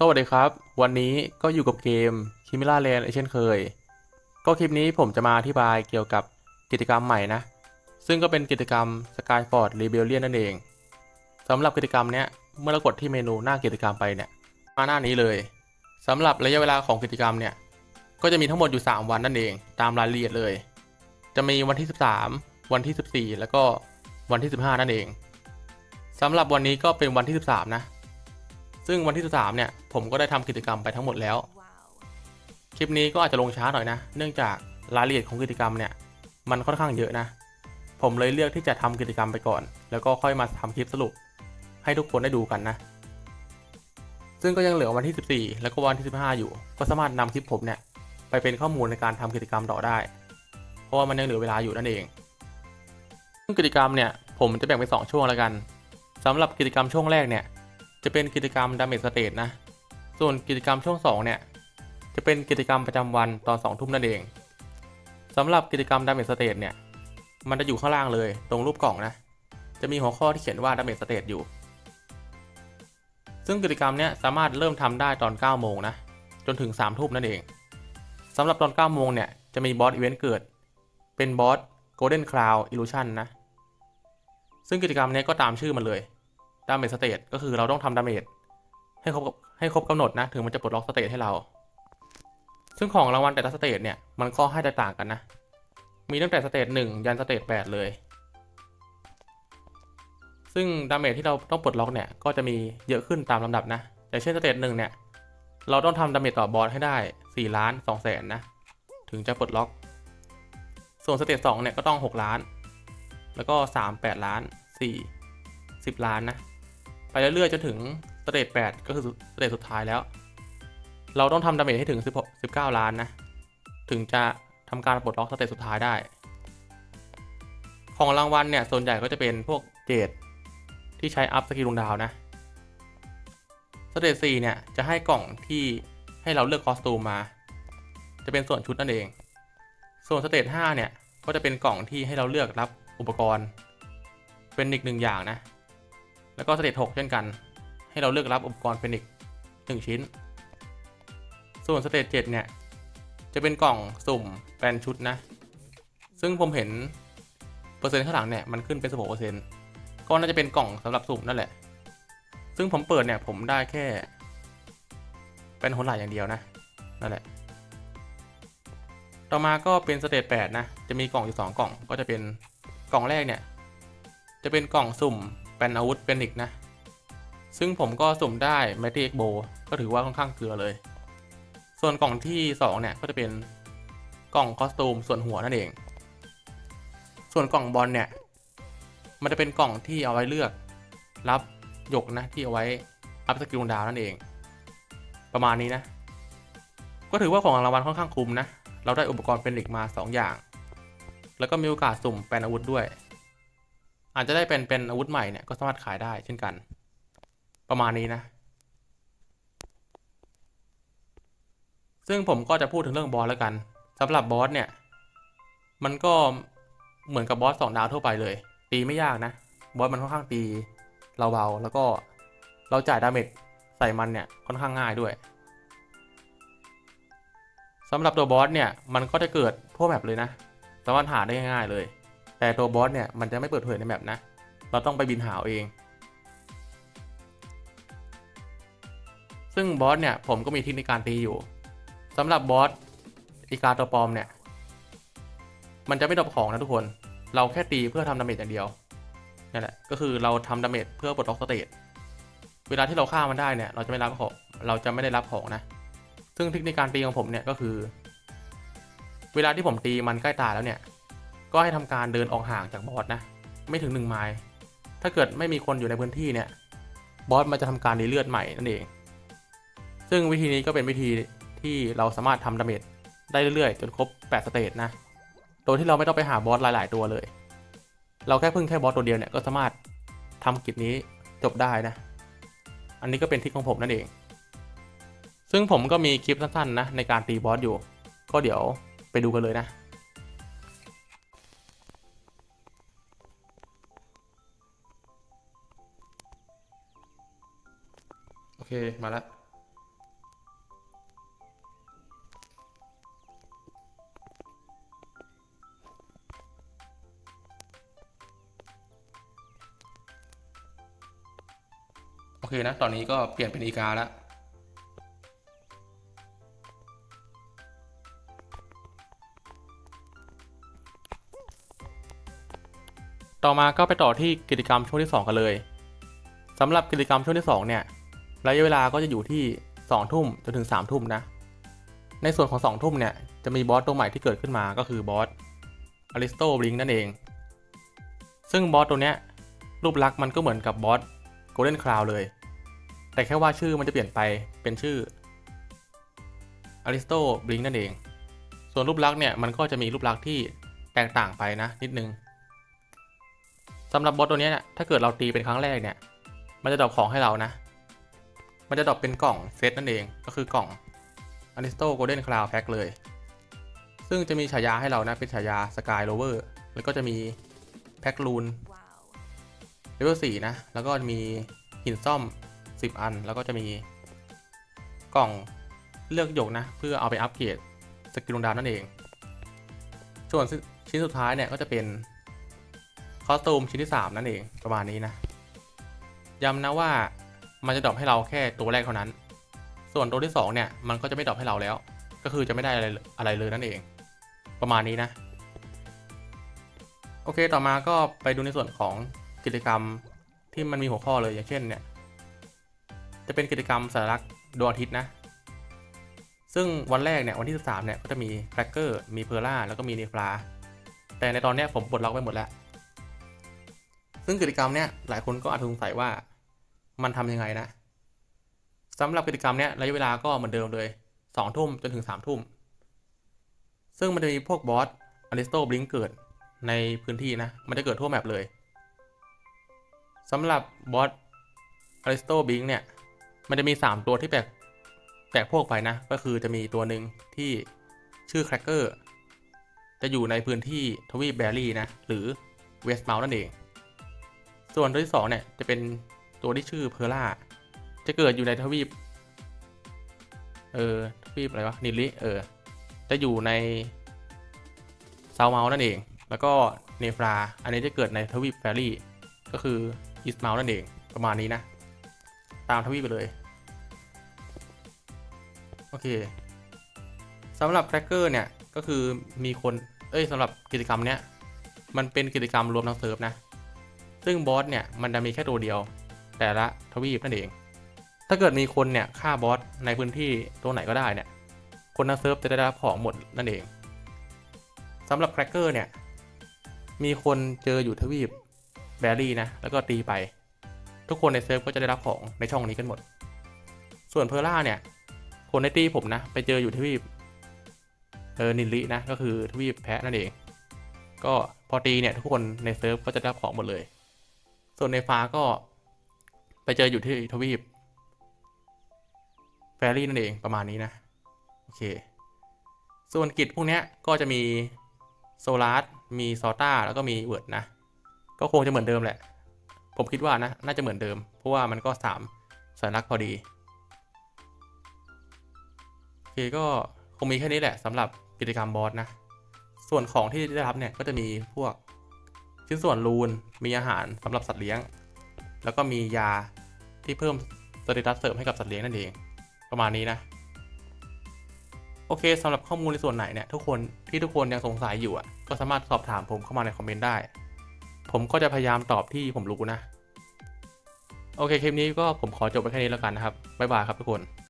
สวัสดีครับ วันนี้ก็อยู่กับเกม k i m i l a Land เช่นเคย ก็คลิปนี้ผมจะมาอธิบายเกี่ยวกับกิจกรรมใหม่นะ ซึ่งก็เป็นกิจกรรม Skyford Rebellion นั่นเองสำหรับกิจกรรมเนี้ยเมื่อเรากดที่เมนูหน้ากิจกรรมไปเนี่ยมาหน้านี้เลยสำหรับระยะเวลาของกิจกรรมเนี่ยก็จะมีทั้งหมดอยู่ 3 วันนั่นเอง ตามรายละเอียดเลย จะมีวันที่ 13 วันที่ 14 แล้วก็วันที่ 15 นั่นเองสำหรับวันนี้ก็เป็นวันที่ 13 นะ ซึ่งวันที่ 13 เนี่ย ผมก็ได้ทำกิจกรรมไปทั้งหมดแล้ว คลิปนี้ก็อาจจะลงช้าหน่อยนะ เนื่องจากรายละเอียดของกิจกรรมเนี่ย มันค่อนข้างเยอะนะ ผมเลยเลือกที่จะทำกิจกรรมไปก่อน แล้วก็ค่อยมาทำคลิปสรุป ให้ทุกคนได้ดูกันนะ ซึ่งก็ยังเหลือวันที่ 14 แล้วก็วันที่ 15 อยู่ ก็สามารถนำคลิปผมเนี่ยไปเป็นข้อมูลในการทำกิจกรรมต่อได้ เพราะว่ามันยังเหลือเวลาอยู่นั่นเอง ซึ่งกิจกรรมเนี่ยผมจะแบ่งเป็น2ช่วงแล้วกันสำหรับกิจกรรมช่วงแรกเนี่ย จะเป็นกิจกรรม Damage State นะ ส่วนกิจกรรมช่วง 2 เนี่ย จะเป็นกิจกรรมประจำวันตอน2ทุ่มนั่นเองสำหรับกิจกรรม Damage State เนี่ย มันจะอยู่ข้างล่างเลยตรงรูปกล่องนะ จะมีหัวข้อที่เขียนว่า Damage State อยู่ ซึ่งกิจกรรมเนี้ยสามารถเริ่มทำได้ตอน 9 โมงนะ จนถึง 3 ทุ่มนั่นเองสำหรับตอน 9 โมงเนี่ยจะมีบอสอีเวนต์เกิด เป็นบอส Golden Cloud Illusion นะ ซึ่งกิจกรรมเนี้ยก็ตามชื่อมันเลย ดาเมจสเตตก็คือเราต้องทำดาเมจให้ครบให้ครบกำหนดนะ ถึงมันจะปลดล็อกสเตตให้เรา ซึ่งของรางวัลแต่ละสเตตเนี่ยมันก็ให้แตกต่างกันนะ มีตั้งแต่สเตตหนึ่งยันสเตตแปดเลย ซึ่งดาเมจที่เราต้องปลดล็อกเนี่ยก็จะมีเยอะขึ้นตามลำดับนะอย่างเช่นสเตตหนึ่งเนี่ยเราต้องทำดาเมจต่อบอสให้ได้4ล้าน2แสนนะ ถึงจะปลดล็อก ส่วนสเตตสองเนี่ยก็ต้อง 6 ล้าน แล้วก็ 3 8 ล้าน 4 10 ล้านนะ เรื่อยๆจนถึงสเตจ8ก็คือสเตจสุดท้ายแล้ว เราต้องทำดาเมจให้ถึง16 19ล้านนะ ถึงจะทำการปลดล็อกสเตจสุดท้ายได้ ของรางวัลเนี่ยส่วนใหญ่ก็จะเป็นพวกเจดที่ใช้อัพสกิลดวงดาวนะสเตจ4เนี่ยจะให้กล่องที่ให้เราเลือกคอสตูมมา จะเป็นส่วนชุดนั่นเอง ส่วนสเตจ5เนี่ยก็จะเป็นกล่องที่ให้เราเลือกรับอุปกรณ์ เป็นอีกหนึ่งอย่างนะ แล้วก็สเตจ6เช่นกัน ให้เราเลือกรับอุปกรณ์เป็นอีกหนึ่งชิ้น ส่วนสเตจ7เนี่ย จะเป็นกล่องสุ่มแปลนชุดนะ ซึ่งผมเห็น เปอร์เซ็นต์ข้างหลังเนี่ย มันขึ้นเป็น16%ก็น่าจะเป็นกล่องสำหรับสุ่มนั่นแหละ ซึ่งผมเปิดเนี่ยผมได้แค่ เป็นหนหลายอย่างเดียวนะ นั่นแหละ ต่อมาก็เป็นสเตจ8นะ จะมีกล่องอยู่2กล่อง ก็จะเป็นกล่องแรกเนี่ย จะเป็นกล่องสุ่ม เป็นอาวุธเป็นอีกนะ ซึ่งผมก็สุ่มได้แมตติเอ็กโบก็ถือว่าค่อนข้างเกลือเลย ส่วนกล่องที่ 2 เนี่ย ก็จะเป็นกล่องคอสตูมส่วนหัวนั่นเอง ส่วนกล่องบอลเนี่ย มันจะเป็นกล่องที่เอาไว้เลือก รับหยกนะที่เอาไว้อัพสกิลดาวนั่นเอง ประมาณนี้นะ ก็ถือว่าของรางวัลค่อนข้างคุ้มนะ เราได้อุปกรณ์เป็นเหล็กมา 2 อย่าง แล้วก็มีโอกาสสุ่มเป็นอาวุธด้วย อาจจะได้เป็นเป็นอาวุธใหม่เนี่ยก็สามารถขายได้เช่นกัน ประมาณนี้นะ ซึ่งผมก็จะพูดถึงเรื่องบอสแล้วกันสำหรับบอสเนี่ย มันก็เหมือนกับบอสสองดาวทั่วไปเลย ตีไม่ยากนะ บอสมันค่อนข้างตีเราเบาแล้วก็เราจ่ายดาเมจใส่มันเนี่ยค่อนข้างง่ายด้วยสำหรับตัวบอสเนี่ยมันก็จะเกิดทั่วแมปเลยนะสามารถหาได้ง่ายๆเลย แต่ตัวบอสเนี่ยมันจะไม่เปิดเผยในแมปนะ เราต้องไปบินหาเอาเองซึ่งบอสเนี่ยผมก็มีทคนิคการตีอยู่สำหรับบอสอีกาตัวปลอมเนี่ย มันจะไม่ดรอปของนะทุกคน เราแค่ตีเพื่อทำดาเมจอย่างเดียวนี่แหละก็คือเราทำดาเมจเพื่อปลดล็อกสเตตเวลาที่เราฆ่ามันได้เนี่ย เราจะไม่รับของเราจะไม่ได้รับของนะ ซึ่งเทคนิคการตีของผมเนี่ยก็คือ เวลาที่ผมตีมันใกล้ตายแล้วเนี่ย ก็ให้ทำการเดินออกห่างจากบอสนะ ไม่ถึง1ไมล์ถ้าเกิดไม่มีคนอยู่ในพื้นที่เนี่ย บอสมันจะทำการรีเลือดใหม่นั่นเอง ซึ่งวิธีนี้ก็เป็นวิธีที่เราสามารถทำดาเมจได้เรื่อยๆ จนครบ 8 สเตจนะ โดยที่เราไม่ต้องไปหาบอสหลาย ๆ ตัวเลย เราแค่พึ่งแค่บอสตัวเดียวเนี่ยก็สามารถทำกิจนี้จบได้นะ อันนี้ก็เป็นทริคของผมนั่นเอง ซึ่งผมก็มีคลิปสั้นๆนะในการตีบอสอยู่ ก็เดี๋ยวไปดูกันเลยนะ โอเค มาละโอเคนะ ตอนนี้ก็เปลี่ยนเป็นอีกาแล้วต่อมาก็ไปต่อที่กิจกรรมช่วงที่ 2 กันเลยสำหรับกิจกรรมช่วงที่ 2 เนี่ย ระยะเวลาก็จะอยู่ที่ 2 ทุ่มจนถึง 3 ทุ่มนะ ในส่วนของ 2 ทุ่มเนี่ย จะมีบอสตัวใหม่ที่เกิดขึ้นมาก็คือบอสอริสโตบลิงนั่นเอง ซึ่งบอสตัวเนี้ยรูปลักษณ์มันก็เหมือนกับบอสโกลเด้นคลาวเลย แต่แค่ว่าชื่อมันจะเปลี่ยนไปเป็นชื่ออริสโตบลิงนั่นเอง ส่วนรูปลักษณ์เนี่ยมันก็จะมีรูปลักษณ์ที่แตกต่างไปนะนิดนึงสำหรับบอสตัวนี้เนี่ยถ้าเกิดเราตีเป็นครั้งแรกเนี่ย มันจะดรอปของให้เรานะ มันจะดรอปเป็นกล่องเซตนั่นเองก็คือกล่อง a n i s t o Golden Cloud Pack เลย ซึ่งจะมีฉายาให้เรานะ เป็นฉายา Sky Rover แล้วก็จะมีแพ็คลูน Wow. เลเวล4นะ แล้วก็มีหินซ่อม 10 อัน แล้วก็จะมีกล่องเลือกหยกนะ เพื่อเอาไปอัปเกรดสกิลดวงดาวนั่นเอง ส่วนชิ้นสุดท้ายเนี่ยก็จะเป็นคอสตูมชิ้นที่ 3 นั่นเองประมาณนี้นะย้ำนะว่า มันจะดรอปให้เราแค่ตัวแรกเท่านั้น ส่วนตัวที่ 2 เนี่ย มันก็จะไม่ดรอปให้เราแล้ว ก็คือจะไม่ได้อะไรอะไรเลยนั่นเอง ประมาณนี้นะ โอเค ต่อมาก็ไปดูในส่วนของกิจกรรมที่มันมีหัวข้อเลย อย่างเช่นเนี่ย จะเป็นกิจกรรมสัญลักษณ์ดวงอาทิตย์นะ ซึ่งวันแรกเนี่ยวันที่ 13 เนี่ย ก็จะมีแครกเกอร์ มีเพอร์ล่า แล้วก็มีเนฟลา แต่ในตอนเนี้ยผมปลดล็อกไปหมดแล้ว ซึ่งกิจกรรมเนี้ยหลายคนก็อาจสงสัยว่า มันทำยังไงนะสำหรับกิจกรรมเนี้ยระยะเวลาก็เหมือนเดิมเลย2ทุ่มจนถึง3ทุ่ม ซึ่งมันจะมีพวกบอสอลิสโตบลิงเกิดในพื้นที่นะ มันจะเกิดทั่วแมปเลยสำหรับบอสอลิสโตบลิงเนี่ย มันจะมี 3 ตัวที่แปลกแปลกพวกไปนะ ก็คือจะมีตัวหนึ่งที่ชื่อแครกเกอร์จะอยู่ในพื้นที่ทวีปแบรี่นะ หรือเวสต์เมลนั่นเอง ส่วนตัวที่ 2 เนี่ย จะเป็น ตัวที่ชื่อเพอร่าจะเกิดอยู่ในทวีป เออทวีปอะไรวะนิลิเออ จะอยู่ในซาวเมลนั่นเอง แล้วก็เนฟรา อันนี้จะเกิดในทวีปแฟรี่ ก็คืออีสเมลนั่นเองประมาณนี้นะ ตามทวีปไปเลย โอเคสำหรับแครกเกอร์เนี่ยก็คือมีคน เอ้ยสำหรับกิจกรรมเนี้ยมันเป็นกิจกรรมรวมทั้งเซิร์ฟนะ ซึ่งบอสเนี่ยมันจะมีแค่ตัวเดียว แต่ละทวีปนั่นเอง ถ้าเกิดมีคนเนี่ยฆ่าบอสในพื้นที่ตัวไหนก็ได้เนี่ย คนในเซิร์ฟจะได้รับของหมดนั่นเองสำหรับแครกเกอร์เนี่ย มีคนเจออยู่ทวีปแบรี่นะ แล้วก็ตีไป ทุกคนในเซิร์ฟก็จะได้รับของในช่องนี้กันหมด ส่วนเพอร์ล่าเนี่ย คนในตีผมนะ ไปเจออยู่ทวีปเออนิลลินะ ก็คือทวีปแพะนั่นเอง ก็พอตีเนี่ยทุกคนในเซิร์ฟก็จะได้รับของหมดเลย ส่วนในฟ้าก็ ไปเจออยู่ที่ทวีปแฟรี่นั่นเองประมาณนี้นะ โอเค ส่วนกิจพวกนี้ก็จะมีโซลาร์มีซอต้าแล้วก็มีเวิร์ดนะ ก็คงจะเหมือนเดิมแหละ ผมคิดว่านะ น่าจะเหมือนเดิม เพราะว่ามันก็สามสัญลักษณ์พอดี โอเคก็คงมีแค่นี้แหละสำหรับกิจกรรมบอสนะ ส่วนของที่ได้รับเนี่ยก็จะมีพวกชิ้นส่วนรูน มีอาหารสำหรับสัตว์เลี้ยง แล้วก็มียาที่เพิ่มสเตตัสเสริมให้กับสัตว์เลี้ยงนั่นเอง ประมาณนี้นะ โอเคสำหรับข้อมูลในส่วนไหนเนี่ยทุกคนที่ทุกคนยังสงสัยอยู่อะ ก็สามารถสอบถามผมเข้ามาในคอมเมนต์ได้ ผมก็จะพยายามตอบที่ผมรู้นะ โอเคคลิปนี้ก็ผมขอจบไปแค่นี้แล้วกันนะครับบ๊ายบายครับทุกคน